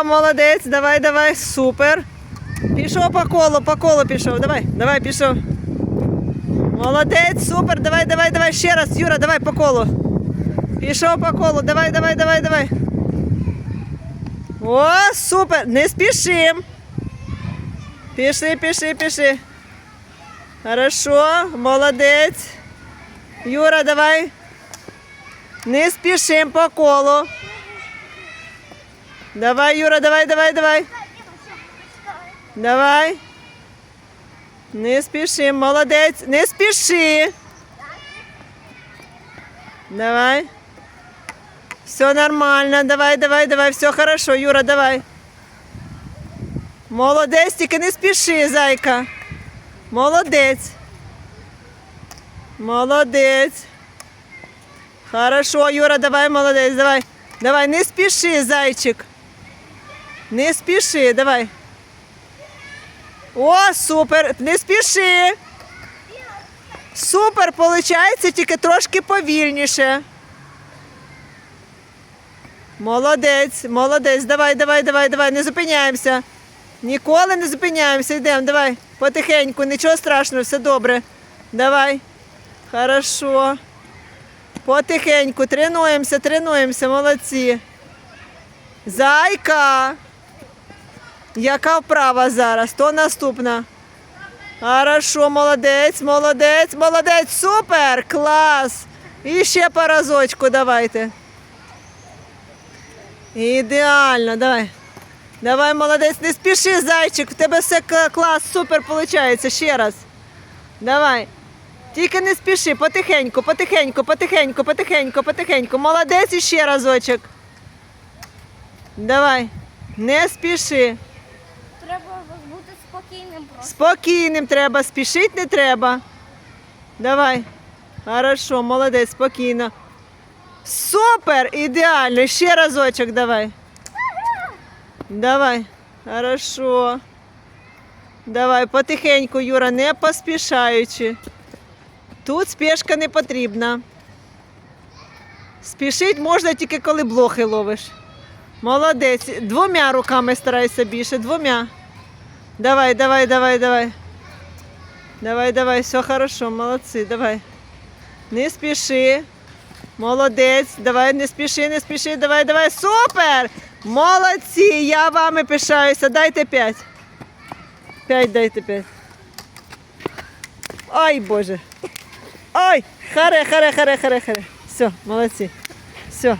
О, молодець, давай, давай, супер. Пішов по колу, по колу пішов. Давай, давай, пішов. Молодець, супер, давай, давай, давай. Ще раз, Юра, давай по колу. Пішов по колу, давай, давай, давай, давай. О, супер! Не спішим. Пішли, пішли, пішли. Хорошо, молодець. Юра, давай. Не спішим по колу. Давай, Юра, давай, давай, давай. Давай. Не спішим, молодець. Не спіши. Давай. Все нормально. Давай, давай, давай. Все хорошо, Юра, давай. Молодець, тільки не спіши, зайка. Молодець. Молодець. Хорошо, Юра, давай, молодець, давай. Давай, не спіши, зайчик. Не спіши, давай. О, супер! Не спіши. Супер, виходить, тільки трошки повільніше. Молодець, молодець. Давай, давай, давай, давай, не зупиняємося. Ніколи не зупиняємося. Йдемо, давай. Потихеньку, нічого страшного, все добре. Давай. Хорошо. Потихеньку, тренуємося, тренуємося, молодці. Зайка. Яка вправа зараз? То наступна. Хорошо, молодець, молодець, молодець, супер, клас. І ще по разочку давайте. Ідеально, давай. Давай, молодець, не спіши, зайчик, в тебе все клас, супер виходить. Ще раз. Давай. Тільки не спіши, потихеньку, потихеньку, потихеньку, потихеньку, потихеньку. Молодець і ще разочок. Давай. Не спіши. Бути спокійним просто. Спокійним треба, спішити не треба. Давай. Хорошо, молодець, спокійно. Супер! Ідеально. Ще разочок давай. Давай. Хорошо. Давай, потихеньку, Юра, не поспішаючи. Тут спешка не потрібна. Спішить можна тільки коли блохи ловиш. Молодець. Двома руками старайся більше, двома. Давай, давай, давай, давай. Давай, давай, все хорошо, молодці, давай. Не спіши. Молодець. Давай, не спіши, не спіши, давай, давай. Супер! Молодці! Я вами пишаюся. Дайте п'ять. П'ять дайте п'ять. Ой, Боже. Ой, харе, харе, харе, харе, харе. Все, молодці. Все.